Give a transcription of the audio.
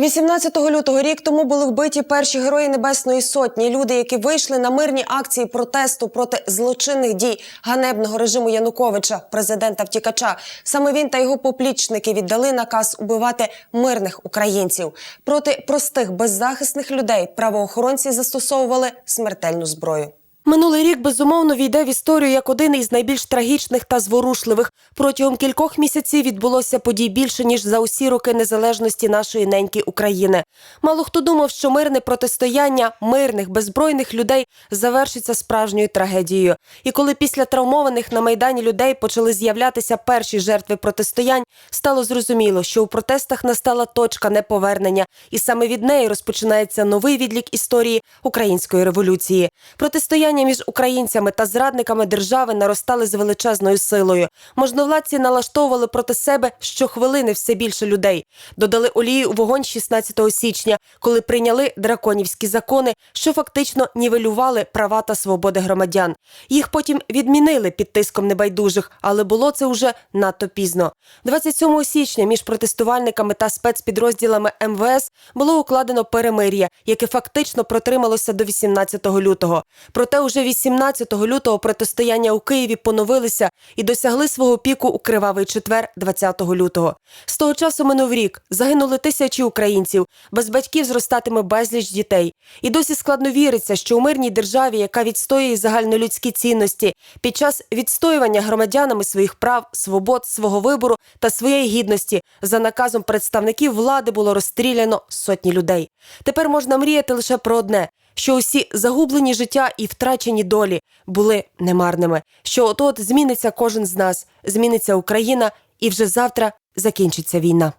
18 лютого рік тому були вбиті перші герої Небесної Сотні. Люди, які вийшли на мирні акції протесту проти злочинних дій ганебного режиму Януковича, президента втікача. Саме він та його поплічники віддали наказ убивати мирних українців. Проти простих беззахисних людей правоохоронці застосовували смертельну зброю. Минулий рік безумовно війде в історію як один із найбільш трагічних та зворушливих. Протягом кількох місяців відбулося подій більше ніж за усі роки незалежності нашої неньки України. Мало хто думав, що мирне протистояння мирних беззбройних людей завершиться справжньою трагедією. І коли після травмованих на майдані людей почали з'являтися перші жертви протистоянь, стало зрозуміло, що у протестах настала точка неповернення, і саме від неї розпочинається новий відлік історії української революції. Протистояння між українцями та зрадниками держави наростали з величезною силою. Можновладці налаштовували проти себе щохвилини все більше людей. Додали олії у вогонь 16 січня, коли прийняли драконівські закони, що фактично нівелювали права та свободи громадян. Їх потім відмінили під тиском небайдужих, але було це вже надто пізно. 27 січня між протестувальниками та спецпідрозділами МВС було укладено перемир'я, яке фактично протрималося до 18 лютого. Проте уже 18 лютого протистояння у Києві поновилися і досягли свого піку у кривавий четвер, 20 лютого. З того часу минув рік. Загинули тисячі українців. Без батьків зростатиме безліч дітей. І досі складно віриться, що у мирній державі, яка відстоює загальнолюдські цінності, під час відстоювання громадянами своїх прав, свобод, свого вибору та своєї гідності за наказом представників влади було розстріляно сотні людей. Тепер можна мріяти лише про одне. Що усі загублені життя і втрачені долі були немарними. Що от зміниться кожен з нас, зміниться Україна, і вже завтра закінчиться війна.